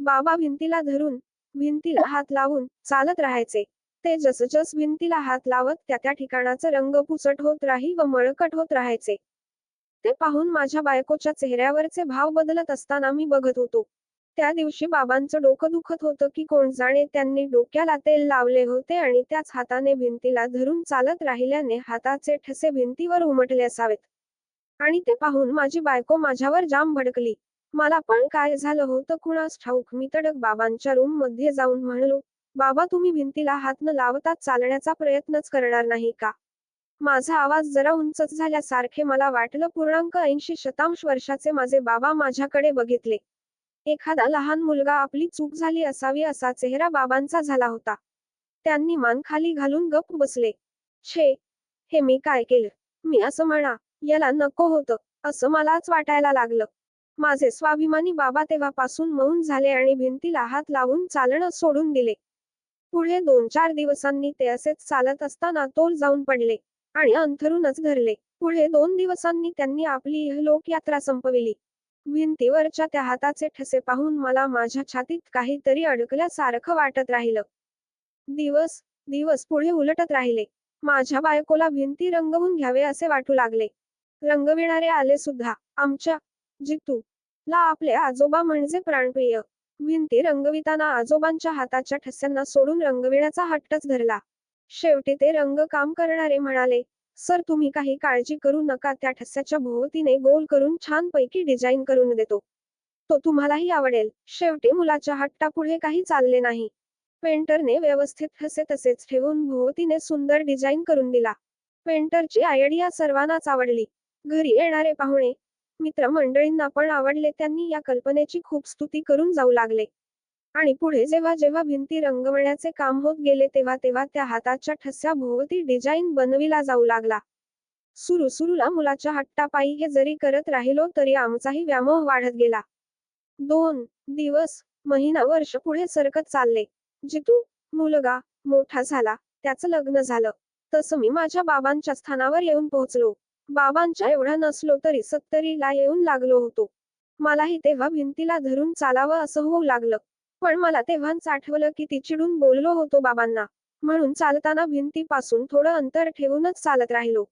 बाबा भिंतीला धरून भिंतीला हात लावून चालत राहायचे. ते जसजस भिंतीला हात लावत त्या त्या ठिकाणाचं रंग पुसट होत राही व मळकट होत राहायचे. ते पाहून माझ्या बायकोच्या चेहऱ्यावरचे भाव बदलत असताना मी बघत होतो. त्या दिवशी बाबांचं डोकं दुखत होतं की कोण जाणे त्यांनी डोक्याला तेल लावले होते आणि त्याच हाताने भिंतीला धरून चालत राहिल्याने हाताचे ठसे भिंतीवर उमटले असावेत. आणि ते पाहून माझी बायको माझ्यावर जाम भडकली. मला पण काय झालं होतं कुणास ठाऊक? मी तडक बाबांच्या रूममध्ये जाऊन म्हणलो बाबा तुम्ही भिंतीला हात न लावताच चालण्याचा प्रयत्नच करणार नाही का? माझा आवाज जरा उंचच झाल्यासारखे मला वाटलं पूर्णांक ऐंशी शतांश वर्षाचे माझे बाबा माझ्याकडे बघितले. एखादा लहान मुलगा आपली चूक झाली असावी असा चेहरा बाबांचा झाला होता. त्यांनी मान खाली घालून गप्प बसले. छे हे मी काय केलं? मी असं म्हणा याला नको होतं असं मलाच वाटायला लागलं. माझे स्वाभिमानी बाबा तेव्हापासून मौन झाले आणि भिंतीला हात लावून चालणं सोडून दिले. पुढे दोन चार दिवसांनी ते असेच चालत असताना तोल जाऊन पडले आणि अंथरूनच धरले. पुढे दोन दिवसांनी त्यांनी आपली लोकयात्रा संपविली. भिंतीवरच्या त्या हाताचे ठसे पाहून मला माझ्या छातीत काहीतरी अडकल्यासारखं वाटत राहिलं. दिवस दिवस पुढे उलटत राहिले. माझ्या बायकोला भिंती रंगवून घ्यावे असे वाटू लागले. रंगविणारे आले सुद्धा. आमच्या जितू ला आपले आजोबा म्हणजे प्राणप्रिय. भिंती रंगविताना आजोबांच्या हाताच्या ठस्यांना सोडून रंगविण्याचा हट्टच धरला. शेवटी ते रंग काम करणारे म्हणाले सर तुम्ही काही काळजी करू नका त्या ठस्याच्या भोवतीने गोल करून छान पैकी डिझाईन करून देतो. तो तुम्हालाही आवडेल. शेवटी मुलाच्या हट्टापुढे काही चालले नाही. पेंटरने व्यवस्थित ठसे तसेच ठेवून भोवतीने सुंदर डिझाईन करून दिला. पेंटरची आयडिया सर्वांनाच आवडली. घरी येणारे पाहुणे मित्रमंडळींना पण आवडले त्यांनी या कल्पनेची खूप स्तुती करून जाऊ लागले. आणि पुढे जेव्हा जेव्हा भिंती रंगवण्याचे काम होत गेले तेव्हा तेव्हा त्या हाताच्या ठस्या भोवती डिझाईन बनविला जाऊ लागला. सुरू सुरूला मुलाच्या हट्टापायी हे जरी करत राहिलो तरी आमचाही व्यामोह वाढत गेला. दोन दिवस महिना वर्ष पुढे सरकत चालले. जितू मुलगा मोठा झाला त्याचं लग्न झालं. तसं मी माझ्या बाबांच्या स्थानावर येऊन पोहोचलो. बाबांच्या एवढा नसलो तरी सत्तरीला येऊन लागलो होतो. मलाही तेव्हा भिंतीला धरून चालावं असं होऊ लागलं. पण मला तेव्हाच आठवलं की ती चिडून बोललो होतो बाबांना. म्हणून चालताना भिंतीपासून थोडं अंतर ठेवूनच चालत राहिलो.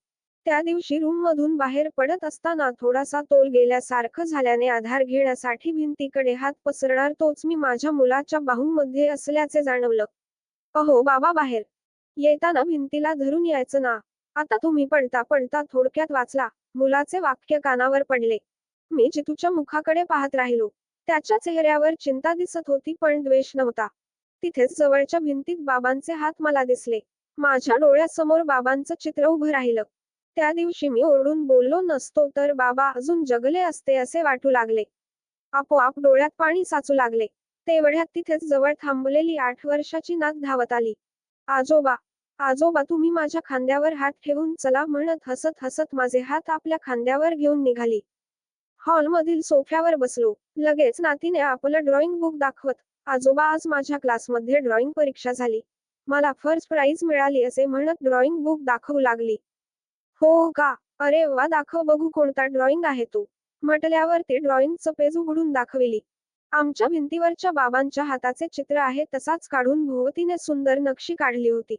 त्या दिवशी रूम मधून बाहेर पडत असताना थोडासा तोल गेल्यासारखं झाल्याने आधार घेण्यासाठी भिंतीकडे हात पसरणार तोच मी माझ्या मुलाच्या बाहूमध्ये असल्याचे जाणवलं. अहो बाबा बाहेर. येताना भिंतीला धरून यायचं ना? आता तुम्ही पडता पडता थोडक्यात वाचला. मुलाचे वाक्य कानावर पडले. मी जितूच्या मुखाकडे पाहत राहिलो. त्याच्या चेहऱ्यावर चिंता दिसत होती पण द्वेष नव्हता. तिथेच जवळच्या भिंतीत बाबांचे हात मला दिसले. माझ्या डोळ्यासमोर बाबांचं चित्र उभं राहिलं. त्या दिवशी मी ओरडून बोललो नसतो तर बाबा अजून जगले असते असे वाटू लागले. आपोआप डोळ्यात पाणी साचू लागले. तेवढ्यात तिथेच जवळ थांबलेली आठ वर्षाची नाक धावत आली. आजोबा आजोबा तुम्ही माझ्या खांद्यावर हात ठेवून चला म्हणत हसत हसत माझे हात आपल्या खांद्यावर घेऊन निघाली. हॉलमधील सोफ्यावर बसलो. लगेच नातीने आपलं ड्रॉइंग बुक दाखवत आजोबा आज माझ्या क्लासमध्ये ड्रॉइंग परीक्षा झाली. मला फर्स्ट प्राइज मिळाली असे म्हणत ड्रॉइंग बुक दाखवू लागली. हो का? अरे वा दाखव बघू कोणता ड्रॉइंग आहे तो. म्हटल्यावर ते ड्रॉइंगचं पेज उघडून दाखविली. आमच्या भिंतीवरच्या बाबांच्या हाताचे चित्र आहे तसाच काढून भोवतीने सुंदर नक्षी काढली होती.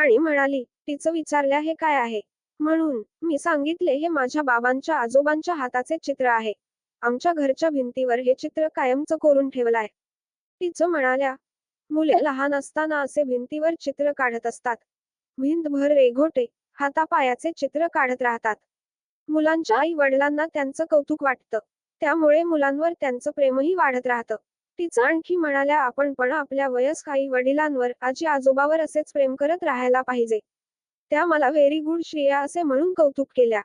आणि म्हणाली तिचं विचारल्या हे काय आहे? म्हणून मी सांगितले हे माझ्या बाबांच्या आजोबांच्या हाताचे चित्र आहे. आमच्या घरच्या भिंतीवर हे चित्र कायमचं कोरून ठेवलाय. तिचं म्हणाल्या मुले लहान असताना असे भिंतीवर चित्र काढत असतात. भिंतभर रेघोटे हातापायाचे चित्र काढत राहतात. मुलांच्या आई वडिलांना त्यांचं कौतुक वाटतं. त्यामुळे मुलांवर त्यांचं प्रेमही वाढत राहतं. एकटीच आणखी म्हणाल्या आपण पण आपल्या वयस्क आई वडिलांवर आजी आजोबावर असेच प्रेम करत राहायला पाहिजे. त्या मला व्हेरी गुड श्रेया असे म्हणून कौतुक केल्या.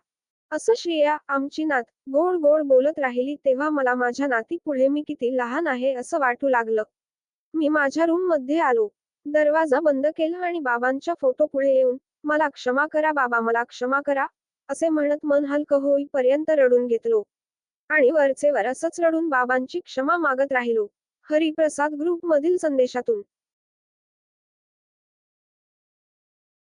असं श्रेया आमची नात गोड गोड बोलत राहिली तेव्हा मला माझ्या नाती पुढे मी किती लहान आहे असं वाटू लागलं. मी माझ्या रूममध्ये आलो. दरवाजा बंद केला आणि बाबांच्या फोटो पुढे येऊन मला क्षमा करा बाबा मला क्षमा करा असे म्हणत मन हलकं होईपर्यंत रडून घेतलो. आणि वरचे वर असंच रडून बाबांची क्षमा मागत राहिलो. हरिप्रसाद ग्रुप मधील संदेशातून.